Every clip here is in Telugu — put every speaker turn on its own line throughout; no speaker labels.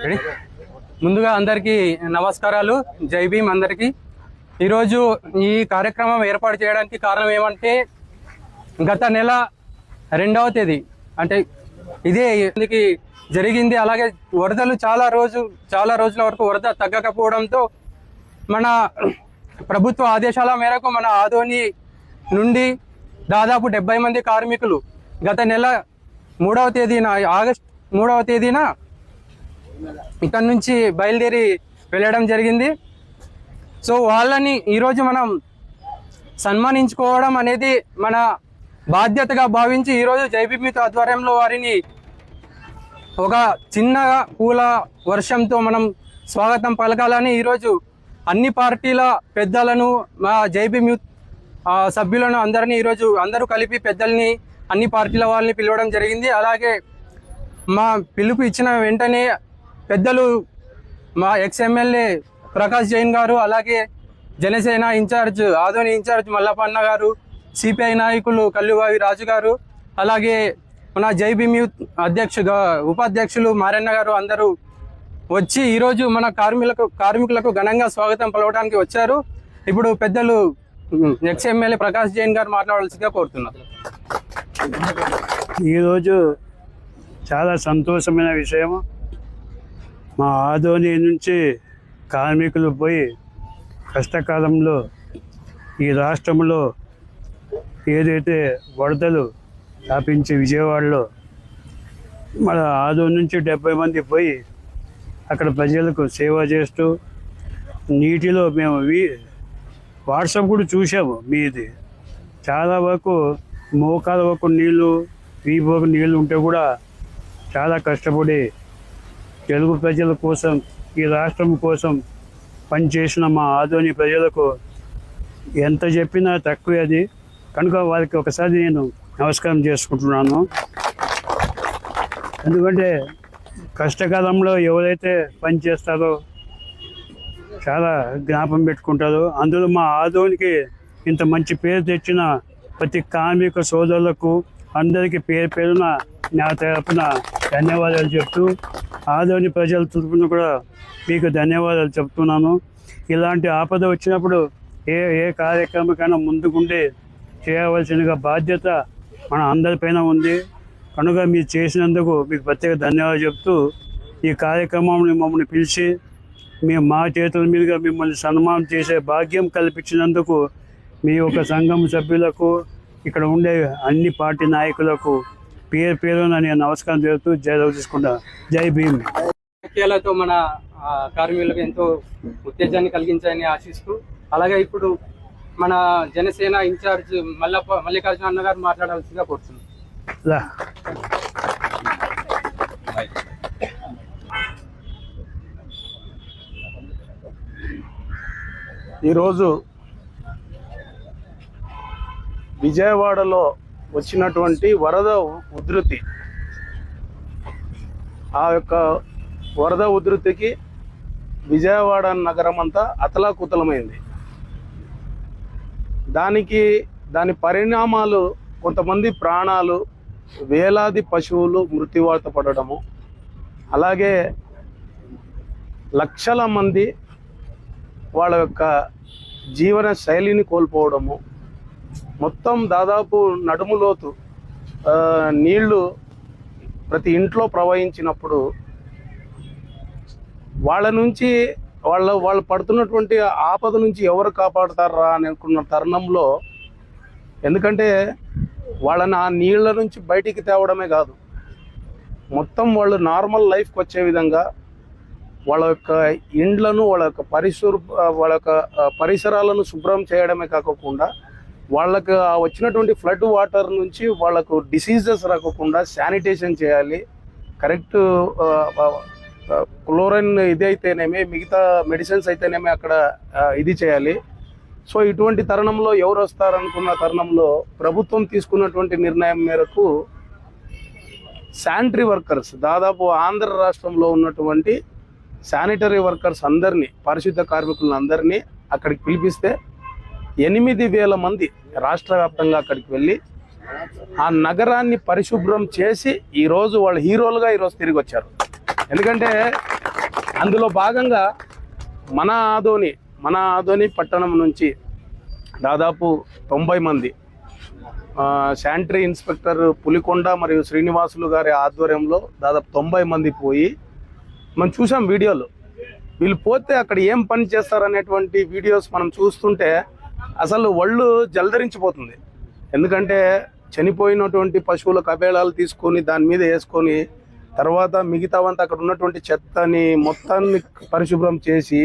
ముందుగా అందరికీ నమస్కారాలు. జై భీమ్ అందరికీ. ఈరోజు ఈ కార్యక్రమం ఏర్పాటు చేయడానికి కారణం ఏమంటే గత నెల రెండవ తేదీ అంటే ఇదే ఇందుకి జరిగింది. అలాగే వరదలు చాలా రోజు చాలా రోజుల వరకు వరద తగ్గకపోవడంతో మన ప్రభుత్వ ఆదేశాల మేరకు మన ఆదోని నుండి దాదాపు డెబ్బై మంది కార్మికులు గత నెల మూడవ తేదీన ఆగస్ట్ మూడవ తేదీన ఇక్కడ నుంచి బయలుదేరి వెళ్ళడం జరిగింది. సో వాళ్ళని ఈరోజు మనం సన్మానించుకోవడం అనేది మన బాధ్యతగా భావించి ఈరోజు జైబీమిత ఆధ్వర్యంలో వారిని ఒక చిన్న పూల వర్షంతో మనం స్వాగతం పలకాలని ఈరోజు అన్ని పార్టీల పెద్దలను మా జైబీ మ్యూత్ సభ్యులను అందరినీ ఈరోజు అందరూ కలిపి పెద్దల్ని అన్ని పార్టీల వాళ్ళని పిలవడం జరిగింది. అలాగే మా పిలుపు ఇచ్చిన వెంటనే పెద్దలు మా ఎక్స్ ఎమ్మెల్యే ప్రకాష్ జైన్ గారు అలాగే జనసేన ఇన్ఛార్జ్ ఆదోని ఇన్ఛార్జ్ మల్లపన్న గారు సిపిఐ నాయకులు కల్లుబావి రాజు గారు అలాగే మన జై యూత్ అధ్యక్షుగా ఉపాధ్యక్షులు మారన్న గారు అందరూ వచ్చి ఈరోజు మన కార్మికులకు కార్మికులకు ఘనంగా స్వాగతం పలవడానికి వచ్చారు. ఇప్పుడు పెద్దలు ఎక్స్ ఎమ్మెల్యే ప్రకాష్ జైన్ గారు మాట్లాడాల్సిందిగా కోరుతున్నారు
ఈరోజు చాలా సంతోషమైన విషయము. మా ఆదోని నుంచి కార్మికులు పోయి కష్టకాలంలో ఈ రాష్ట్రంలో ఏదైతే వరదలు వ్యాపించి విజయవాడలో మన ఆదో నుంచి డెబ్బై మంది పోయి అక్కడ ప్రజలకు సేవ చేస్తూ నీటిలో మేము వాట్సాప్ కూడా చూసాము మీది. చాలా వరకు మోకాల వరకు నీళ్ళు వీపు నీళ్ళు ఉంటే కూడా చాలా కష్టపడి తెలుగు ప్రజల కోసం ఈ రాష్ట్రం కోసం పనిచేసిన మా ఆదోని ప్రజలకు ఎంత చెప్పినా తక్కువే అది. కనుక వారికి ఒకసారి నేను నమస్కారం చేసుకుంటున్నాను. ఎందుకంటే కష్టకాలంలో ఎవరైతే పని చేస్తారో చాలా జ్ఞాపం పెట్టుకుంటారు. అందులో మా ఆదోనికి ఇంత మంచి పేరు తెచ్చిన ప్రతి కార్మిక సోదరులకు అందరికీ పేరు పేరున నా తరపున ధన్యవాదాలు చెప్తూ ఆదోని ప్రజల తరపున కూడా మీకు ధన్యవాదాలు చెప్తున్నాను. ఇలాంటి ఆపద వచ్చినప్పుడు ఏ ఏ కార్యక్రమకైనా ముందుకుండి చేయవలసినగా బాధ్యత మన అందరిపైన ఉంది. కనుక మీరు చేసినందుకు మీకు ప్రత్యేక ధన్యవాదాలు చెప్తూ ఈ కార్యక్రమంని మమ్మల్ని పిలిచి మేము మా చేతుల మీదుగా మిమ్మల్ని సన్మానం చేసే భాగ్యం కల్పించినందుకు మీ యొక్క సంఘం సభ్యులకు ఇక్కడ ఉండే అన్ని పార్టీ నాయకులకు పేరు పేరున నేను నమస్కారం చేస్తూ జై తీసుకుంటా జై భీమ్.
వాక్యాలతో మన కార్మికులకు ఎంతో ఉత్తేజాన్ని కలిగించాలని ఆశిస్తూ అలాగే ఇప్పుడు మన జనసేన ఇన్ఛార్జ్ మల్లప్ప మల్లికార్జున అన్న గారు మాట్లాడాల్సిందిగా కోరుతున్నాం.
ఈరోజు విజయవాడలో వచ్చినటువంటి వరద ఉధృతి. ఆ యొక్క వరద ఉధృతికి విజయవాడ నగరం అంతా అతలాకుతలమైంది. దానికి దాని పరిణామాలు కొంతమంది ప్రాణాలు వేలాది పశువులు మృత్యువాత పడడము అలాగే లక్షల మంది వాళ్ళ యొక్క జీవన శైలిని కోల్పోవడము మొత్తం దాదాపు నడుములోతు నీళ్ళు ప్రతి ఇంట్లో ప్రవహించినప్పుడు వాళ్ళ నుంచి వాళ్ళ వాళ్ళు పడుతున్నటువంటి ఆపద నుంచి ఎవరు కాపాడుతారా అని అనుకున్న తరుణంలో ఎందుకంటే వాళ్ళని ఆ నీళ్ళ నుంచి బయటికి తేవడమే కాదు. మొత్తం వాళ్ళు నార్మల్ లైఫ్కి వచ్చే విధంగా వాళ్ళ యొక్క ఇండ్లను వాళ్ళ యొక్క పరిశుభ్ర వాళ్ళ యొక్క పరిసరాలను శుభ్రం చేయడమే కాకుండా వాళ్ళకు వచ్చినటువంటి ఫ్లడ్ వాటర్ నుంచి వాళ్ళకు డిసీజెస్ రాకుండా శానిటేషన్ చేయాలి. కరెక్ట్ క్లోరైన్ ఇది అయితేనేమి మిగతా మెడిసిన్స్ అయితేనేమి అక్కడ ఇది చేయాలి. సో ఇటువంటి తరుణంలో ఎవరు వస్తారనుకున్న తరుణంలో ప్రభుత్వం తీసుకున్నటువంటి నిర్ణయం మేరకు శానిటరీ వర్కర్స్ దాదాపు ఆంధ్ర రాష్ట్రంలో ఉన్నటువంటి శానిటరీ వర్కర్స్ అందరినీ పారిశుద్ధ కార్మికులను అందరినీ అక్కడికి పిలిపిస్తే ఎనిమిది వేల మంది రాష్ట్ర వ్యాప్తంగా అక్కడికి వెళ్ళి ఆ నగరాన్ని పరిశుభ్రం చేసి ఈరోజు వాళ్ళు హీరోలుగా ఈరోజు తిరిగి వచ్చారు. ఎందుకంటే అందులో భాగంగా మన ఆదోని మన ఆదోని పట్టణం నుంచి దాదాపు తొంభై మంది శానిటరీ ఇన్స్పెక్టర్ పులికొండ మరియు శ్రీనివాసులు గారి ఆధ్వర్యంలో దాదాపు తొంభై మంది పోయి మనం చూసాం వీడియోలు. వీళ్ళు పోతే అక్కడ ఏం పని చేస్తారనేటువంటి వీడియోస్ మనం చూస్తుంటే అసలు ఒళ్ళు జలధరించిపోతుంది ఎందుకంటే చనిపోయినటువంటి పశువుల కబేళాలు తీసుకొని దాని మీద వేసుకొని తర్వాత మిగతావంతా అక్కడ ఉన్నటువంటి చెత్తని మొత్తాన్ని పరిశుభ్రం చేసి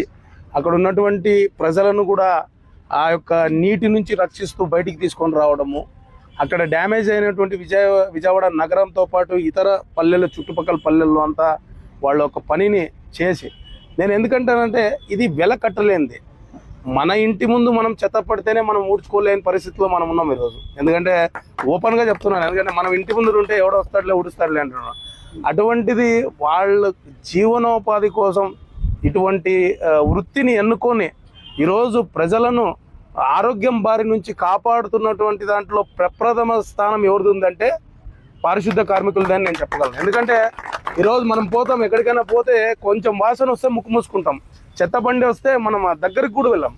అక్కడ ఉన్నటువంటి ప్రజలను కూడా ఆ యొక్క నీటి నుంచి రక్షిస్తూ బయటికి తీసుకొని రావడము అక్కడ డ్యామేజ్ అయినటువంటి విజయ విజయవాడ నగరంతో పాటు ఇతర పల్లెల చుట్టుపక్కల పల్లెల్లో అంతా వాళ్ళ ఒక పనిని చేసి నేను ఎందుకంటానంటే ఇది వెల కట్టలేనిది మన ఇంటి ముందు మనం చెత్త పడితేనే మనం ఊడ్చుకోలేని పరిస్థితిలో మనం ఉన్నాం ఈరోజు. ఎందుకంటే ఓపెన్గా చెప్తున్నాను ఎందుకంటే మనం ఇంటి ముందు ఉంటే ఎవడో వస్తాడులే ఊడుస్తాడులే అంటున్నాను అటువంటిది వాళ్ళ జీవనోపాధి కోసం ఇటువంటి వృత్తిని ఎన్నుకొని ఈరోజు ప్రజలను ఆరోగ్యం బారి నుంచి కాపాడుతున్నటువంటి దాంట్లో ప్రప్రథమ స్థానం ఎవరిది ఉందంటే పారిశుద్ధ కార్మికులదని నేను చెప్పగలను. ఎందుకంటే ఈరోజు మనం పోతాం ఎక్కడికైనా పోతే కొంచెం వాసన వస్తే ముక్కు మూసుకుంటాం. చెత్త బండి వస్తే మనం ఆ దగ్గరికి కూడా వెళ్ళాం.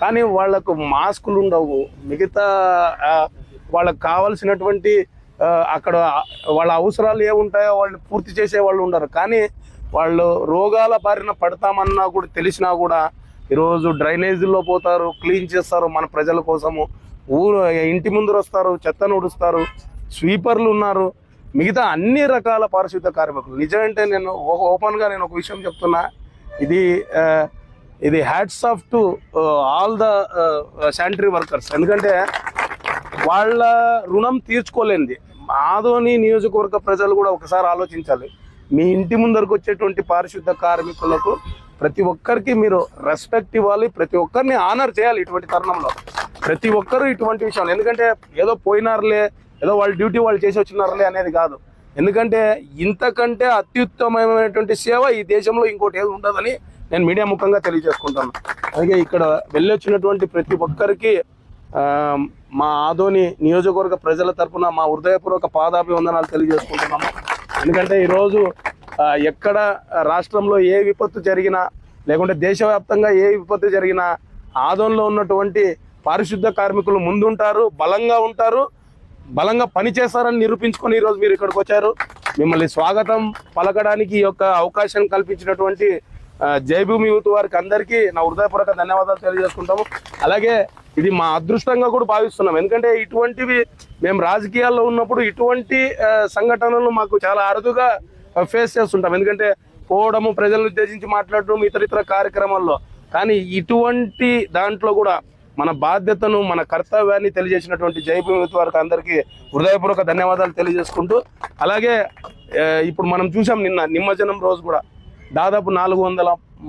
కానీ వాళ్ళకు మాస్కులు ఉండవు. మిగతా వాళ్ళకు కావాల్సినటువంటి అక్కడ వాళ్ళ అవసరాలు ఏముంటాయో వాళ్ళు పూర్తి చేసే వాళ్ళు ఉండరు. కానీ వాళ్ళు రోగాల బారిన పడతామన్నా కూడా తెలిసినా కూడా ఈరోజు డ్రైనేజీల్లో పోతారు క్లీన్ చేస్తారు మన ప్రజల కోసము. ఊరు ఇంటి ముందర వస్తారు చెత్తను ఉడుస్తారు స్వీపర్లు ఉన్నారు. మిగతా అన్ని రకాల పారిశుద్ధ కార్మికులు. నిజమంటే నేను ఓపెన్గా నేను ఒక విషయం చెప్తున్నా. ఇది ఇది hats off to all the sanitary workers ఎందుకంటే వాళ్ళ రుణం తీర్చుకోలేనిది. ఆదోని నియోజకవర్గ ప్రజలు కూడా ఒకసారి ఆలోచించాలి. మీ ఇంటి ముందరకు వచ్చేటువంటి పారిశుద్ధ కార్మికులకు ప్రతి ఒక్కరికి మీరు రెస్పెక్ట్ ఇవ్వాలి. ప్రతి ఒక్కరిని ఆనర్ చేయాలి ఇటువంటి తరుణంలో. ప్రతి ఒక్కరు ఇటువంటి విషయాలు. ఎందుకంటే ఏదో పోయినారులే ఏదో వాళ్ళ డ్యూటీ వాళ్ళు చేసి వచ్చినారులే అనేది కాదు. ఎందుకంటే ఇంతకంటే అత్యుత్తమమైనటువంటి సేవ ఈ దేశంలో ఇంకోటి ఏది ఉండదని నేను మీడియా ముఖంగా తెలియజేసుకుంటాను. అలాగే ఇక్కడ వెళ్ళొచ్చినటువంటి ప్రతి ఒక్కరికి మా ఆదోని నియోజకవర్గ ప్రజల తరఫున మా హృదయపూర్వక పాదాభివందనాలు తెలియజేసుకుంటున్నాము ఎందుకంటే ఈరోజు ఎక్కడ రాష్ట్రంలో ఏ విపత్తు జరిగినా లేకుంటే దేశవ్యాప్తంగా ఏ విపత్తు జరిగినా ఆదోన్లో ఉన్నటువంటి పారిశుద్ధ కార్మికులు ముందుంటారు బలంగా ఉంటారు బలంగా పనిచేస్తారని నిరూపించుకొని ఈరోజు మీరు ఇక్కడికి వచ్చారు. మిమ్మల్ని స్వాగతం పలకడానికి ఈ యొక్క అవకాశం కల్పించినటువంటి జయభూమి యూత్ వారికి అందరికీ నా హృదయపూర్వక ధన్యవాదాలు తెలియజేసుకుంటాము. అలాగే ఇది మా అదృష్టంగా కూడా భావిస్తున్నాం. ఎందుకంటే ఇటువంటివి మేము రాజకీయాల్లో ఉన్నప్పుడు ఇటువంటి సంఘటనలు మాకు చాలా అరుదుగా ఫేస్ చేస్తుంటాం. ఎందుకంటే పోవడము ప్రజలను ఉద్దేశించి మాట్లాడడం ఇతర ఇతర కార్యక్రమాల్లో. కానీ ఇటువంటి దాంట్లో కూడా మన బాధ్యతను మన కర్తవ్యాన్ని తెలియజేసినటువంటి జైభూమి వారికి అందరికీ హృదయపూర్వక ధన్యవాదాలు తెలియజేసుకుంటూ అలాగే ఇప్పుడు మనం చూసాం నిన్న నిమజ్జనం రోజు కూడా దాదాపు నాలుగు వందల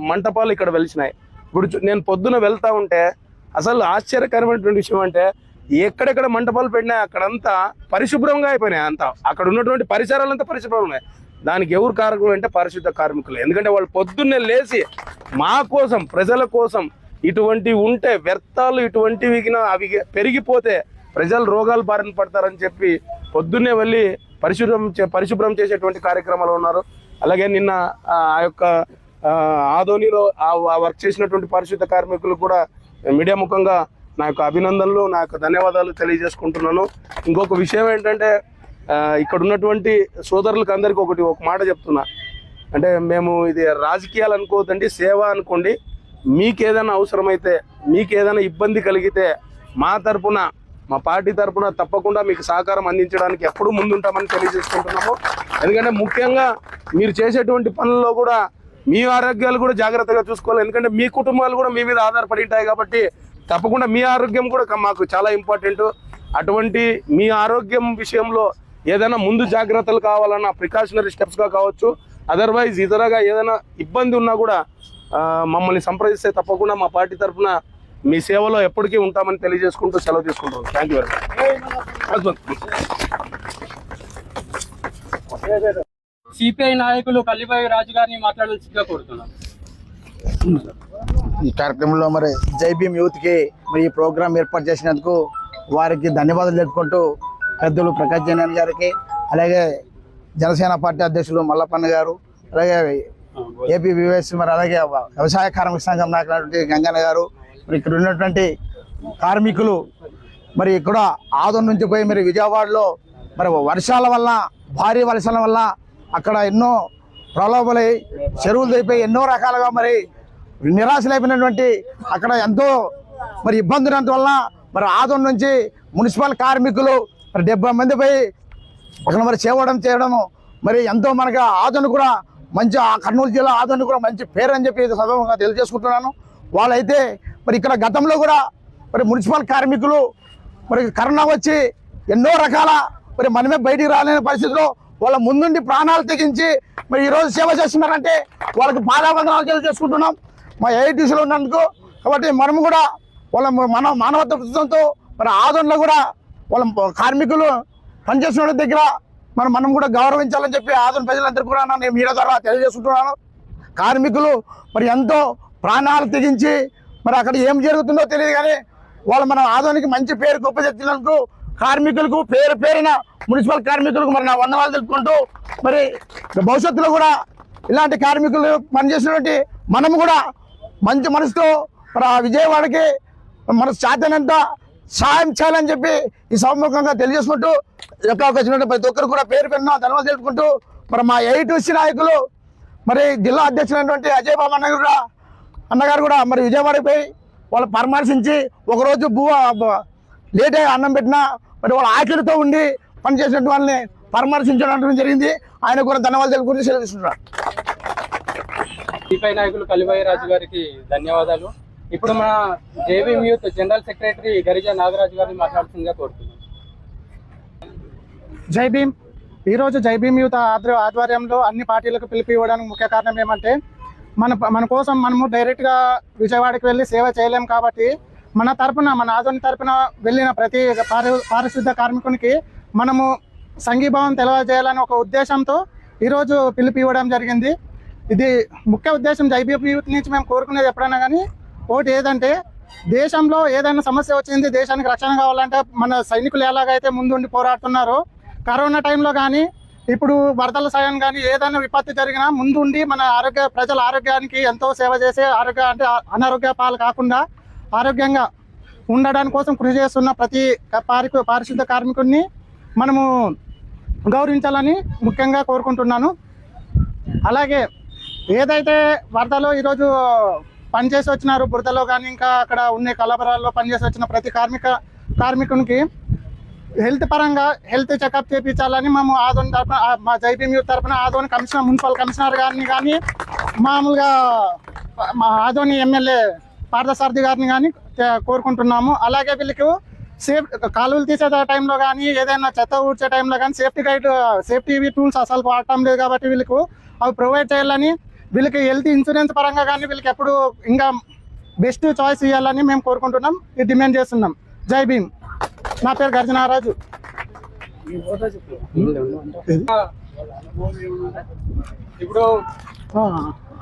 మంటపాలు ఇక్కడ వెలిసినాయి ఇప్పుడు చూ- నేను పొద్దున వెళ్తా ఉంటే అసలు ఆశ్చర్యకరమైనటువంటి విషయం అంటే ఎక్కడెక్కడ మంటపాలు పెట్టినా అక్కడంతా పరిశుభ్రంగా అయిపోయినాయి అంతా. అక్కడ ఉన్నటువంటి పరిసరాలంతా పరిశుభ్రంగా ఉన్నాయి. దానికి ఎవరు కారకులు అంటే పరిశుద్ధ కార్మికులు. ఎందుకంటే వాళ్ళు పొద్దున్నే లేచి మా కోసం ప్రజల కోసం ఇటువంటివి ఉంటే వ్యర్థాలు ఇటువంటివి అవి పెరిగిపోతే ప్రజలు రోగాలు బారిన పడతారని చెప్పి పొద్దున్నే వెళ్ళి పరిశుభ్రం చే- పరిశుభ్రం చేసేటువంటి కార్యక్రమాలు ఉన్నారు. అలాగే నిన్న ఆ యొక్క ఆధోనిలో ఆదోనిలో ఆ వర్క్ చేసినటువంటి పరిశుద్ధ కార్మికులు కూడా మీడియా ముఖంగా నా యొక్క అభినందనలు నా యొక్క ధన్యవాదాలు తెలియజేసుకుంటున్నాను. ఇంకొక విషయం ఏంటంటే ఇక్కడ ఉన్నటువంటి సోదరులకు అందరికీ ఒకటి ఒక మాట చెప్తున్నా. అంటే మేము ఇది రాజకీయాలు అనుకోవద్దండి సేవ అనుకోండి. మీకు ఏదైనా అవసరమైతే మీకు ఏదైనా ఇబ్బంది కలిగితే మా తరపున మా పార్టీ తరపున తప్పకుండా మీకు సహకారం అందించడానికి ఎప్పుడూ ముందుంటామని తెలియజేసుకుంటున్నాము. ఎందుకంటే ముఖ్యంగా మీరు చేసేటువంటి పనుల్లో కూడా మీ ఆరోగ్యాలు కూడా జాగ్రత్తగా చూసుకోవాలి. ఎందుకంటే మీ కుటుంబాలు కూడా మీ మీద ఆధారపడి ఉంటాయి కాబట్టి తప్పకుండా మీ ఆరోగ్యం కూడా మాకు చాలా ఇంపార్టెంట్. అటువంటి మీ ఆరోగ్యం విషయంలో ఏదైనా ముందు జాగ్రత్తలు కావాలన్నా ప్రికాషనరీ స్టెప్స్గా కావచ్చు అదర్వైజ్ ఇతరగా ఏదైనా ఇబ్బంది ఉన్నా కూడా మమ్మల్ని సంప్రదిస్తే తప్పకుండా మా పార్టీ తరఫున మీ సేవలో ఎప్పటికీ ఉంటామని తెలియజేసుకుంటూ సెలవు తీసుకుంటాం thank you very much
CPI నాయకులు కల్లిబాయి రాజు గారిని మాట్లాడాల్సిందిగా కోరుతున్నాను
ఈ కార్యక్రమంలో మరి జై భీమ్ యూత్కి మరి ఈ ప్రోగ్రాం ఏర్పాటు చేసినందుకు వారికి ధన్యవాదాలు తెలుపుకుంటూ పెద్దలు ప్రకాష్ జైన్ గారికి అలాగే జనసేన పార్టీ అధ్యక్షులు మల్లప్పన్న గారు అలాగే ఏపీ వివేస్ మరి అలాగే వ్యవసాయ కార్మిక సంఘం నాయకులైనటువంటి గంగన్న గారు మరి ఇక్కడ ఉన్నటువంటి కార్మికులు మరి ఇక్కడ ఆదం నుంచి పోయి మరి విజయవాడలో మరి వర్షాల వల్ల భారీ వర్షాల వల్ల అక్కడ ఎన్నో ప్రలోభలై చెరువులు తెగిపోయి ఎన్నో రకాలుగా మరి నిరాశలైపోయినటువంటి అక్కడ ఎంతో మరి ఇబ్బంది వల్ల మరి ఆదం నుంచి మున్సిపల్ కార్మికులు మరి డెబ్బై మంది పోయి అక్కడ మరి చేయడం చేయడం మరి ఎంతో మనకు ఆదోని కూడా మంచి ఆ కర్నూలు జిల్లా ఆదరణ కూడా మంచి పేరు అని చెప్పి సభంగా తెలియజేసుకుంటున్నాను. వాళ్ళైతే మరి ఇక్కడ గతంలో కూడా మరి మున్సిపల్ కార్మికులు మరి కరోనా వచ్చి ఎన్నో రకాల మరి మనమే బయటికి రాలేని పరిస్థితిలో వాళ్ళ ముందుండి ప్రాణాలు తెగించి మరి ఈరోజు సేవ చేస్తున్నారంటే వాళ్ళకి పాదాబంధనాలు తెలియజేసుకుంటున్నాం. మా ఏఐటీసీలో ఉన్నందుకు కాబట్టి మనము కూడా వాళ్ళ మన మానవత్వంతో మరి ఆదరణలో కూడా వాళ్ళ కార్మికులు పనిచేసిన దగ్గర మనం మనం కూడా గౌరవించాలని చెప్పి ఆధునిక ప్రజలందరూ కూడా నేను మీడియా ద్వారా తెలియజేసుకుంటున్నాను. కార్మికులు మరి ఎంతో ప్రాణాలు తెగించి మరి అక్కడ ఏం జరుగుతుందో తెలియదు కానీ వాళ్ళు మన ఆధునికి మంచి పేరు గొప్ప తెచ్చినందుకు కార్మికులకు పేరు పేరున మున్సిపల్ కార్మికులకు మరి నా వందనాలు తెలుపుకుంటూ మరి భవిష్యత్తులో కూడా ఇలాంటి కార్మికులు పనిచేసినటువంటి మనం కూడా మంచి మనసుతో మరి ఆ విజయవాడకి మన సాధ్యనంత సాయం చేయాలని చెప్పి ఈ సభముఖంగా తెలియజేసుకుంటూ ఎక్కడికి వచ్చినట్టు ప్రతి ఒక్కరు కూడా పేరు పెరిగిన ధన్యవాదాలు తెలుపుకుంటూ మరి మా ఏఐటీసీ నాయకులు మరి జిల్లా అధ్యక్షులైనటువంటి అజయ్ బాబు అన్న కూడా అన్నగారు కూడా మరి విజయవాడకి పోయి వాళ్ళు పరామర్శించి ఒకరోజు భూ లేట్ అయ్యి అన్నం పెట్టినా మరి వాళ్ళ ఆఖరితో ఉండి పనిచేసినటువంటి వాళ్ళని పరామర్శించడం జరిగింది. ఆయన కూడా ధన్యవాదాలు గురించి సెలవిస్తున్నారు.
సిపిఐ నాయకులు కలిబాయి రాజు గారికి ధన్యవాదాలు. ఇప్పుడు మన J B youth general secretary Garija Nagaraju గారిని మాట్లాడుతుందిగా కోరుతున్నాం.
జై భీమ్. ఈరోజు జై భీమ్ యూత్ ఆధ్వ- ఆధ్వర్యంలో అన్ని పార్టీలకు పిలిపి ఇవ్వడానికి ముఖ్య కారణం ఏమంటే మన మన కోసం మనము డైరెక్ట్గా విజయవాడకి వెళ్ళి సేవ చేయలేము కాబట్టి మన తరపున మన ఆధునిక తరపున వెళ్ళిన ప్రతి పారి పారిశుద్ధ కార్మికునికి మనము సంఘీభావం తెలియజేయాలని ఒక ఉద్దేశంతో ఈరోజు పిలుపు ఇవ్వడం జరిగింది. ఇది ముఖ్య ఉద్దేశం జైబీపీ యూత్ నుంచి మేము కోరుకునేది ఎప్పుడైనా కానీ ఒకటి ఏదంటే దేశంలో ఏదైనా సమస్య వచ్చింది దేశానికి రక్షణ కావాలంటే మన సైనికులు ఎలాగైతే ముందుండి పోరాడుతున్నారో కరోనా టైంలో కానీ ఇప్పుడు వరదల సాయం కానీ ఏదైనా విపత్తు జరిగినా ముందుండి మన ఆరోగ్య ప్రజల ఆరోగ్యానికి ఎంతో సేవ చేసే ఆరోగ్య అంటే అనారోగ్య పాలు కాకుండా ఆరోగ్యంగా ఉండడానికి కోసం కృషి చేస్తున్న ప్రతి పారి పారిశుద్ధ కార్మికుడిని మనము గౌరవించాలని ముఖ్యంగా కోరుకుంటున్నాను. అలాగే ఏదైతే వరదలో ఈరోజు పనిచేసి వచ్చినారు బురదలో కానీ ఇంకా అక్కడ ఉన్న కలబరాల్లో పనిచేసి వచ్చిన ప్రతి కార్మిక కార్మికునికి హెల్త్ పరంగా హెల్త్ చెకప్ చేయించాలని మేము ఆదోని తరపున మా జైపీఎం తరఫున తరపున ఆదోని కమిషనర్ మున్సిపల్ కమిషనర్ గారిని కానీ మామూలుగా మా ఆదోని ఎమ్మెల్యే పార్థసారథి గారిని కానీ కోరుకుంటున్నాము. అలాగే వీళ్ళకి సేఫ్ కాలువలు తీసే టైంలో కానీ ఏదైనా చెత్త ఊడ్చే టైంలో కానీ సేఫ్టీ గైడ్ సేఫ్టీ టూల్స్ అసలు వాడటం లేదు కాబట్టి వీళ్ళకు అవి ప్రొవైడ్ చేయాలని వీళ్ళకి హెల్త్ ఇన్సూరెన్స్ పరంగా కానీ వీళ్ళకి ఎప్పుడు ఇంకా బెస్ట్ చాయిస్ ఇవ్వాలని మేము కోరుకుంటున్నాం. ఇది డిమాండ్ చేస్తున్నాం. జై భీమ్. నా పేరు గర్జనారాజు
ఇప్పుడు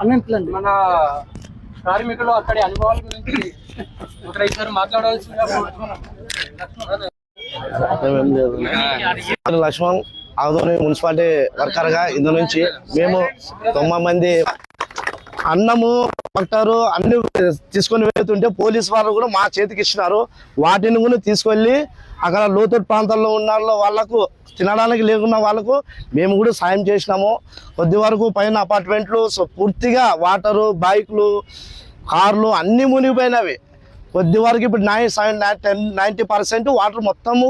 అన్నింటిలండి.
మన కార్మికులు అక్కడి అనుభవాల గురించి ఒక ఇద్దరు మాట్లాడవలసిందిగా
లక్ష్మణ్ ఆదోని మున్సిపాలిటీ వర్కర్గా ఇందు నుంచి మేము తొమ్మిది మంది అన్నము డాక్టరు అన్ని తీసుకొని వెళ్తుంటే పోలీస్ వారు కూడా మా చేతికి ఇచ్చినారు. వాటిని కూడా తీసుకెళ్ళి అక్కడ లోతట్టు ప్రాంతాల్లో ఉన్న వాళ్ళకు తినడానికి లేకున్న వాళ్ళకు మేము కూడా సాయం చేసినాము. కొద్ది వరకు పైన అపార్ట్మెంట్లు పూర్తిగా వాటరు బైకులు కార్లు అన్నీ మునిగిపోయినవి. కొద్ది వరకు ఇప్పుడు nine seven ten ninety percent water మొత్తము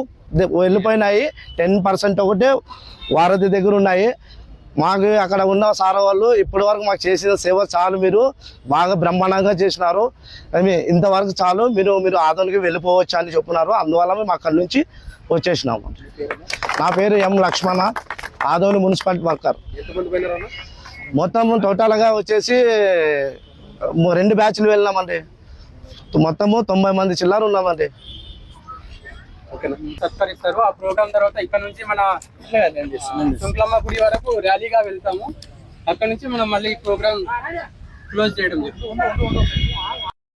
వెళ్ళిపోయినాయి. టెన్ పర్సెంట్ ఒకటే వారధి దగ్గర ఉన్నాయి. మాకు అక్కడ ఉన్న సార్ వాళ్ళు ఇప్పటి వరకు మాకు చేసిన సేవ చాలు మీరు. బాగా బ్రహ్మాండంగా చేసినారు. ఇంతవరకు చాలు. మీరు మీరు ఆదోనికి వెళ్ళిపోవచ్చు అని చెప్తున్నారు అందువల్ల మేము అక్కడి నుంచి వచ్చేసినాము నా పేరు M Lakshmana. Adoni municipality worker. మొత్తం టోటల్గా వచ్చేసి రెండు బ్యాచ్లు వెళ్ళినామండి. మొత్తము తొంభై మంది చిల్లర ఉన్నామండి.
సత్కరిస్తారు ఆ ప్రోగ్రామ్ తర్వాత ఇక్కడ నుంచి మన శుంక్లమ్మ గుడి వరకు ర్యాలీగా వెళ్తాము. అక్కడ నుంచి మనం మళ్ళీ ప్రోగ్రామ్ క్లోజ్ చేయడం జరుగుతుంది.